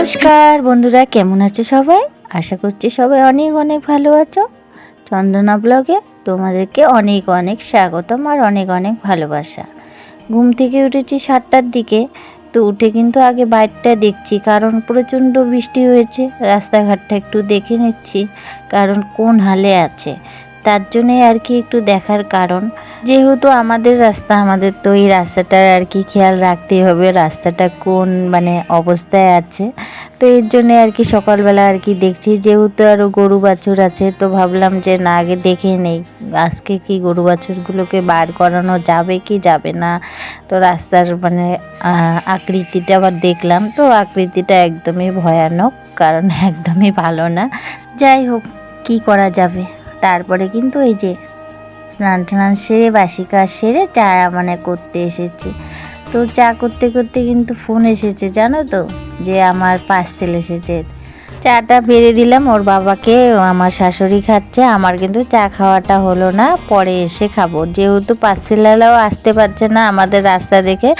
নমস্কার, বন্ধুরা, কেমন আছো সবাই? আশা করছি সবাই অনেক অনেক ভালো আছো। চন্দনা ব্লগে তোমাদেরকে অনেক অনেক স্বাগতম আর অনেক অনেক ভালোবাসা। ঘুম থেকে উঠেছি সাতটার দিকে, তো উঠে কিন্তু আগে বাইরটা দেখছি, কারণ প্রচণ্ড বৃষ্টি হয়েছে। রাস্তাঘাটটা একটু দেখে নিচ্ছি, কারণ কোন হালে আছে। তার জন্যে আর কি একটু দেখার কারণ। যেহেতু আমাদের রাস্তা, আমাদের তো এই রাস্তাটার আর কি খেয়াল রাখতেই হবে, রাস্তাটা কোন মানে অবস্থায় আছে। তো এর জন্যে আর কি সকালবেলা আর কি দেখছি, যেহেতু আরও গরু বাছুর আছে, তো ভাবলাম যে না, আগে দেখে নেই। আজকে কি গরু বাছুরগুলোকে বার করানো যাবে কি যাবে না? তো রাস্তার মানে আকৃতিটা আবার দেখলাম, তো আকৃতিটা একদমই ভয়ানক, কারণ একদমই ভালো না। যাই হোক, কি করা যাবে? তারপরে কিন্তু এই যে স্নান টান সেরে, বাসি কাজ সেরে চা মানে করতে এসেছে। তো চা করতে করতে কিন্তু ফোন এসেছে, জানো তো? যে আমার পার্সেল এসেছে। চাটা বেড়ে দিলাম, ওর বাবাকে, আমার শাশুড়ি খাচ্ছে, আমার কিন্তু চা খাওয়াটা হলো না, পরে এসে খাব। যেহেতু পার্সেলালাও আসতে পারছে না আমাদের রাস্তা দেখে,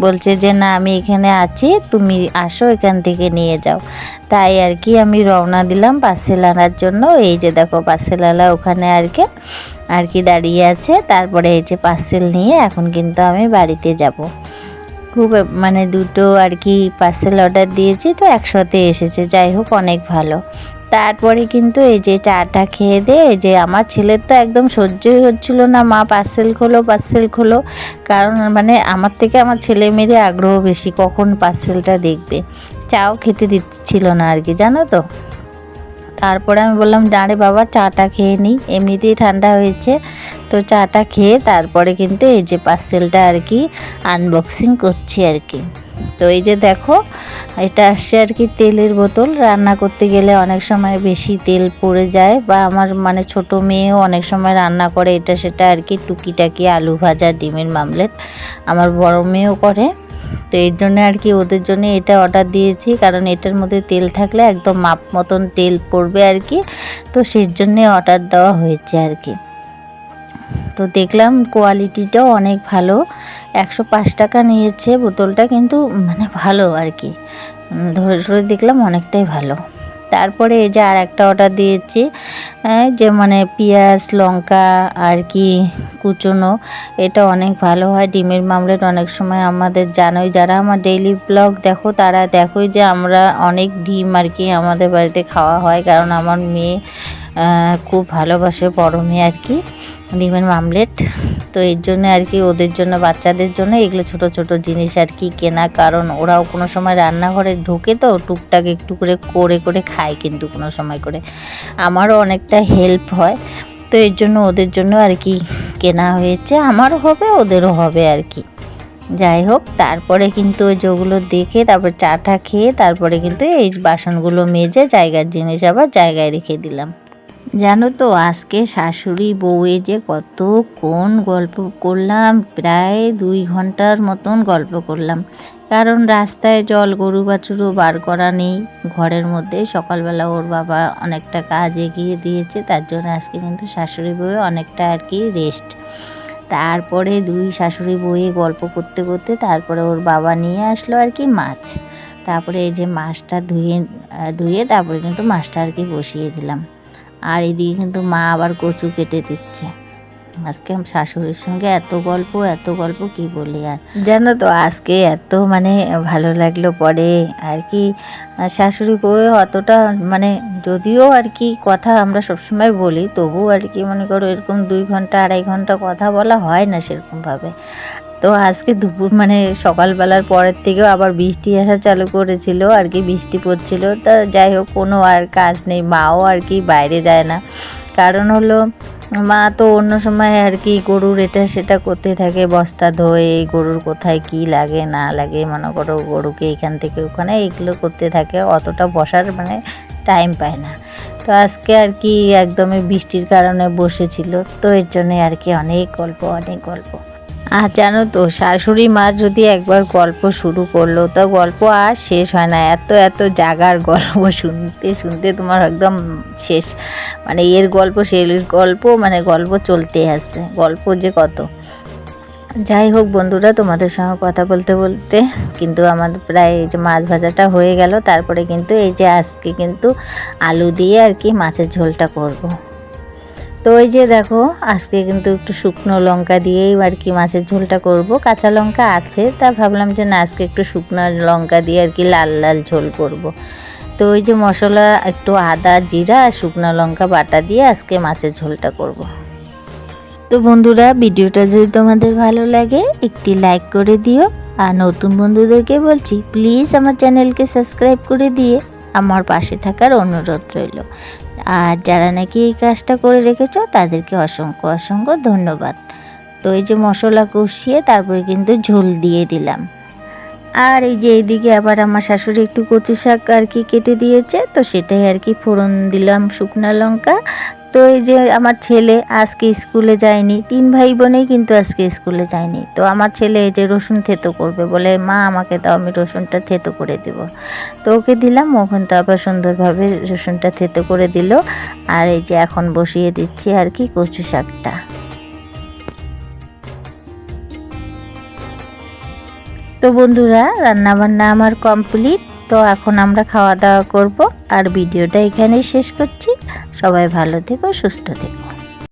বলছে যে, না, আমি এখানে আছি, তুমি আসো, এখান থেকে নিয়ে যাও। তাই আর কি আমি রওনা দিলাম পার্সেল আনার জন্য। এই যে দেখো পার্সেলালা ওখানে আর কি আর কি দাঁড়িয়ে আছে। তারপরে এই যে পার্সেল নিয়ে এখন কিন্তু আমি বাড়িতে যাব। খুব মানে দুটো আর কি পার্সেল অর্ডার দিয়েছি তো একসাথে এসেছে। যাই হোক, অনেক ভালো। তারপরে কিন্তু এই যে চাটা খেয়ে দে, এই যে আমার ছেলের তো একদম সহ্যই হচ্ছিল না, মা পার্সেল খোলো পার্সেল খোলো। কারণ মানে আমার থেকে আমার ছেলে মেয়ের আগ্রহ বেশি কখন পার্সেলটা দেখবে। চাও খেতে দিচ্ছিল না আর কি, জানো তো? তারপরে আমি বললাম দাঁড়ে বাবা, চাটা খেয়ে নিই এমনিতেই ঠান্ডা হয়েছে। তো চাটা খেয়ে তারপরে কিন্তু এই যে পার্সেলটা আর কি আনবক্সিং করছি আর কি। তো এই যে দেখো, এটা আসছে আর কি তেলের বোতল। রান্না করতে গেলে অনেক সময় বেশি তেল পড়ে যায় বা আমার মানে ছোট মেয়েও অনেক সময় রান্না করে, এটা সেটা আর কি টুকিটাকি আলু ভাজা, ডিমের মামলেট আমার বড় মেয়েও করে। তো এর জন্য আর কি ওদের জন্য এটা অর্ডার দিয়েছি, কারণ এটার মধ্যে তেল থাকলে একদম মাপ মতন তেল পড়বে আর কি। তো সেই জন্যে অর্ডার দেওয়া হয়েছে আর কি। তো দেখলাম কোয়ালিটিটাও অনেক ভালো। একশো পাঁচ টাকা নিয়েছে বোতলটা কিন্তু মানে ভালো আর কি। ধরে ধরে দেখলাম অনেকটাই ভালো। তারপরে এই যে আর একটা অর্ডার দিয়েছি যে মানে পেঁয়াজ, লঙ্কা আর কি কুচনো, এটা অনেক ভালো হয়। ডিমের মামলেট অনেক সময় আমাদের জানোই, যারা আমার ডেইলি ব্লগ দেখো তারা দেখোই যে আমরা অনেক ডিম আর কি আমাদের বাড়িতে খাওয়া হয়। কারণ আমার মেয়ে খুব ভালোবাসে বড় মেয়ে আর কি। ডিমের মামলেট তো এর জন্য আর কি ওদের জন্য, বাচ্চাদের জন্য এগুলো ছোট ছোট জিনিস আর কি কেনা। কারণ ওরাও কোনো সময় রান্নাঘরে ঢুকে তো, টুকটাক একটু করে করে করে খায় কিন্তু কোনো সময় করে। আমারও অনেকটা হেল্প হয়। তো এর জন্য ওদের জন্য আর কি কেনা হয়েছে। আমারও হবে, ওদেরও হবে আর কি। যাই হোক, তারপরে কিন্তু ওই যেগুলো দেখে, তারপর চাটা খেয়ে, তারপরে কিন্তু এই বাসনগুলো মেজে জায়গার জিনিস আবার জায়গায় রেখে দিলাম। জানো তো, আজকে শাশুড়ি বউয়ে যে কতক্ষণ গল্প করলাম, প্রায় দুই ঘণ্টার মতন গল্প করলাম। কারণ রাস্তায় জল, গরু বাছুরও বার করা নেই। ঘরের মধ্যে সকালবেলা ওর বাবা অনেকটা কাজ এগিয়ে দিয়েছে, তার জন্য আজকে কিন্তু শাশুড়ি বউয়ে অনেকটা আর কি রেস্ট তারপরে দুই শাশুড়ি বউয়ে গল্প করতে করতে তারপরে ওর বাবা নিয়ে আসলো আর কি মাছ। তারপরে এই যে মাছটা ধুয়ে ধুয়ে তারপরে কিন্তু মাছটা আর কি বসিয়ে দিলাম। আর এদিকে কিন্তু মা আবার কচু কেটে দিচ্ছে। আজকে আমার শাশুড়ির সঙ্গে এত গল্প এত গল্প কি বলি আর? জানো তো আজকে এত মানে ভালো লাগল পরে আর কি। শাশুড়ি বউ অতটা মানে যদিও আর কি কথা আমরা সবসময় বলি তবুও আর কি মনে করো এরকম দুই ঘণ্টা আড়াই ঘণ্টা কথা বলা হয় না সেরকমভাবে। তো আজকে দুপুর মানে সকালবেলার পরের থেকেও আবার বৃষ্টি আসা চালু করেছিল, আর কি বৃষ্টি পড়ছিল। তা যাই হোক, কোনো আর কাজ নেই, মাও আর কি বাইরে যায় না। কারণ হলো, মা তো অন্য সময় আর কি গরুর এটা সেটা করতে থাকে, বস্তা ধোয়ে গরুর কোথায় কি লাগে, না লাগে, মনে করো গরুকে এখান থেকে ওখানে এগুলো করতে থাকে, অতটা বসার মানে টাইম পায় না। তো আজকে আর কি একদমই বৃষ্টির কারণে বসেছিল, তো এর জন্যে আর কি অনেক গল্প অনেক গল্প আর জানো তো, শাশুড়ি মা যদি একবার গল্প শুরু করল, তো গল্প আর শেষ হয় না। এত এত জাগার গল্প শুনতে শুনতে তোমার একদম শেষ। মানে এর গল্প সের গল্প মানে গল্প চলতে আছে। গল্প যে কত। যাই হোক বন্ধুরা, তোমাদের সঙ্গে কথা বলতে বলতে কিন্তু আমার প্রায় এই যে মাছ ভাজাটা হয়ে গেল। তারপরে কিন্তু এই যে আজকে কিন্তু আলু দিয়ে আর কি মাছের ঝোলটা করব। তো ওই যে দেখো, আজকে কিন্তু একটু শুকনো লঙ্কা দিয়েই আর কি মাছের ঝোলটা করব কাঁচা লঙ্কা আছে, তা ভাবলাম যে না, আজকে একটু শুকনো লঙ্কা দিয়ে আর কি লাল লাল ঝোল করব। তো ওই যে মশলা, একটু আদা, জিরা আর শুকনো লঙ্কা বাটা দিয়ে আজকে মাছের ঝোলটা করব। তো বন্ধুরা, ভিডিওটা যদি তোমাদের ভালো লাগে, একটি লাইক করে দিও আর নতুন বন্ধুদেরকে বলছি, প্লিজ আমার চ্যানেলকে সাবস্ক্রাইব করে দিয়ে আমার পাশে থাকার অনুরোধ রইল আর যারা নাকি এই কাজটা করে রেখেছ, তাদেরকে অসংখ্য অসংখ্য ধন্যবাদ। তো এই যে মশলা কষিয়ে তারপরে কিন্তু ঝোল দিয়ে দিলাম। আর এই যে এইদিকে আবার আমার শাশুড়ি একটু কচু শাক আর কি কেটে দিয়েছে, তো সেটাই আর কি ফোড়ন দিলাম শুকনা লঙ্কা তো এই যে আমার ছেলে আজকে স্কুলে যায়নি, তিন ভাই বোনেই কিন্তু আজকে স্কুলে যায়নি। তো আমার ছেলে এই যে রসুন থেতো করবে বলে, মা, আমাকে দাও, আমি রসুনটা থেতো করে দেব। তো ওকে দিলাম ওখান তো আবার সুন্দরভাবে রসুনটা থেতো করে দিল। আর এই যে এখন বসিয়ে দিচ্ছি আর কি, কচু শাকটা। তো বন্ধুরা, রান্নাবান্না আমার কমপ্লিট। তো এখন আমরা খাওয়া দাওয়া করব আর ভিডিওটা এখানেই শেষ করছি। সবাই ভালো থেকো, সুস্থ থেকো।